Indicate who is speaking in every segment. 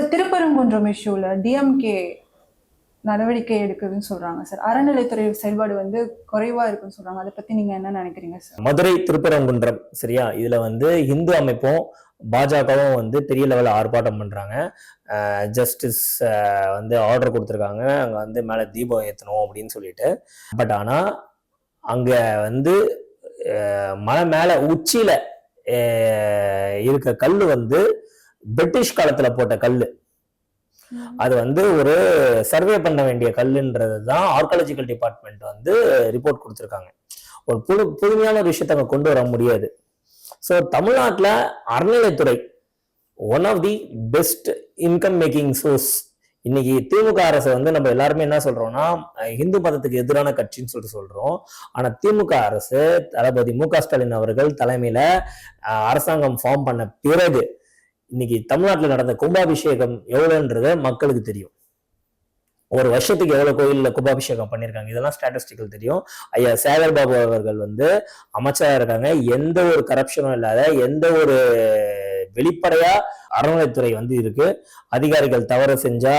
Speaker 1: Sir Thiruparankundram இஷ்யூவில் DMK நடவடிக்கை எடுக்குதுன்னு சொல்றாங்க sir. அறநிலைத்துறை செயல்பாடு வந்து குறைவா இருக்குன்னு சொல்றாங்க. அதை பத்தி நீங்க என்ன நினைக்கிறீங்க சார்?
Speaker 2: மதுரை திருப்பரங்குன்றம் சரியா? இதுல வந்து இந்து அமைப்பும் பாஜகவும் வந்து பெரிய லெவலில் ஆர்ப்பாட்டம் பண்ணுறாங்க ஜஸ்டிஸ் வந்து ஆர்டர் கொடுத்துருக்காங்க. அங்கே வந்து மேலே தீபம் ஏற்றணும் அப்படின்னு சொல்லிட்டு. பட் ஆனால் அங்கே வந்து மலை மேலே உச்சியில் இருக்க கல் வந்து பிரிட்டிஷ் காலத்தில் போட்ட கல் அது வந்து ஒரு சர்வே பண்ண வேண்டிய கல்லுன்றது தான் ஆர்காலஜிக்கல் டிபார்ட்மெண்ட் வந்து ரிப்போர்ட் கொடுத்துருக்காங்க. ஒரு புது புதுமையான ஒரு விஷயத்தை அங்க கொண்டு வர முடியாது. ஸோ தமிழ்நாட்டில் அறநிலைத்துறை one of the best income making source இன்னைக்கு திமுக அரசு வந்து நம்ம எல்லாருமே என்ன சொல்றோம்னா இந்து மதத்துக்கு எதிரான கட்சின்னு சொல்லிட்டு சொல்றோம். ஆனா திமுக அரசு தளபதி மு க ஸ்டாலின் அவர்கள் தலைமையில அரசாங்கம் ஃபார்ம் பண்ண பிறகு இன்னைக்கு தமிழ்நாட்டில் நடந்த கும்பாபிஷேகம் எவ்வளோன்றது மக்களுக்கு தெரியும். ஒரு வருஷத்துக்கு எவ்வளவு கோயில்ல கும்பாபிஷேகம் பண்ணியிருக்காங்க இதெல்லாம் ஸ்டாட்டிஸ்டிக்கல் தெரியும். ஐயா சேகர் பாபு அவர்கள் வந்து அமைச்சராக இருக்காங்க. எந்த ஒரு கரப்ஷனும் இல்லாத எந்த ஒரு வெளிப்படையா அறநிலைத்துறை வந்து இருக்கு. அதிகாரிகள் தவறு செஞ்சா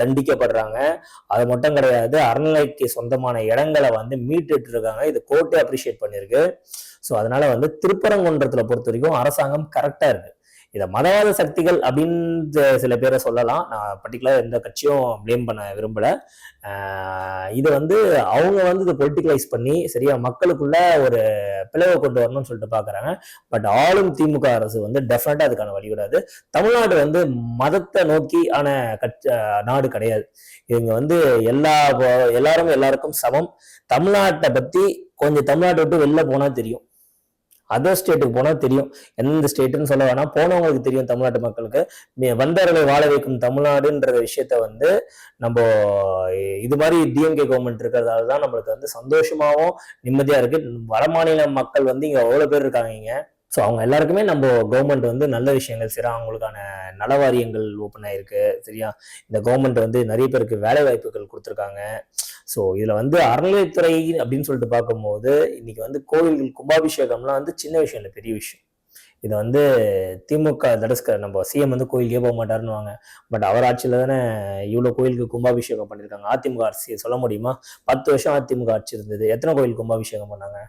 Speaker 2: தண்டிக்கப்படுறாங்க. அது மட்டும் கிடையாது அறநிலைக்கு சொந்தமான இடங்களை வந்து மீட்டுட்டு இருக்காங்க இது கோர்ட்டு அப்ரிஷியேட் பண்ணியிருக்கு. ஸோ அதனால வந்து திருப்பரங்குன்றத்துல பொறுத்த வரைக்கும் அரசாங்கம் கரெக்டா இருக்கு. இதை மதவாத சக்திகள் அப்படின்னு சில பேரை சொல்லலாம். நான் பர்டிகுலர் எந்த கட்சியும் ப்ளேம் பண்ண விரும்பலை. இதை வந்து அவங்க வந்து இதை பொலிட்டிகலைஸ் பண்ணி சரியா மக்களுக்குள்ள ஒரு பிளவை கொண்டு வரணும்னு சொல்லிட்டு பார்க்குறாங்க. பட் ஆளும் திமுக அரசு வந்து டெஃபினட்டாக அதுக்கான வழிவிடாது. தமிழ்நாடு வந்து மதத்தை நோக்கி ஆன நாடு கிடையாது. இவங்க வந்து எல்லா எல்லாரும் எல்லாருக்கும் சமம். தமிழ்நாட்டை பற்றி கொஞ்சம் தமிழ்நாட்டை விட்டு வெளில போனால் தெரியும். அதர் ஸ்டேட்டுக்கு போனால் தெரியும். எந்த ஸ்டேட்டுன்னு சொல்ல வேணாம். போனவங்களுக்கு தெரியும் தமிழ்நாட்டு மக்களுக்கு. மே- வந்தவர்களை வாழ வைக்கும் தமிழ்நாடுன்ற விஷயத்த வந்து நம்ம இது மாதிரி டிஎம்கே கவர்மெண்ட் இருக்கிறதால தான் நம்மளுக்கு வந்து சந்தோஷமாகவும் நிம்மதியாக இருக்குது வடமாநில மக்கள் வந்து இங்கே அவ்வளோ பேர் இருக்காங்க இங்கே? ஸோ அவங்க எல்லாருக்குமே நம்ம கவர்மெண்ட் வந்து நல்ல விஷயங்கள் சரியா அவங்களுக்கான நல வாரியங்கள் ஓப்பன் ஆயிருக்கு சரியா? இந்த கவர்மெண்ட் வந்து நிறைய பேருக்கு வேலை வாய்ப்புகள் கொடுத்துருக்காங்க. ஸோ இதில் வந்து அறநிலையத்துறை அப்படின்னு சொல்லிட்டு பார்க்கும்போது இன்னைக்கு வந்து கோவில்கள் கும்பாபிஷேகம்லாம் வந்து சின்ன விஷயம் இல்லை பெரிய விஷயம். இதை வந்து திமுக தடஸ்க நம்ம சிஎம் வந்து கோயிலுக்கே போக மாட்டாருன்னுவாங்க பட் அவர் ஆட்சியில் தானே இவ்வளோ கோயிலுக்கு கும்பாபிஷேகம் பண்ணியிருக்காங்க. அதிமுக ஆட்சி சொல்ல முடியுமா? பத்து வருஷம் அதிமுக ஆட்சி இருந்தது. எத்தனை கோயில் கும்பாபிஷேகம் பண்ணாங்க?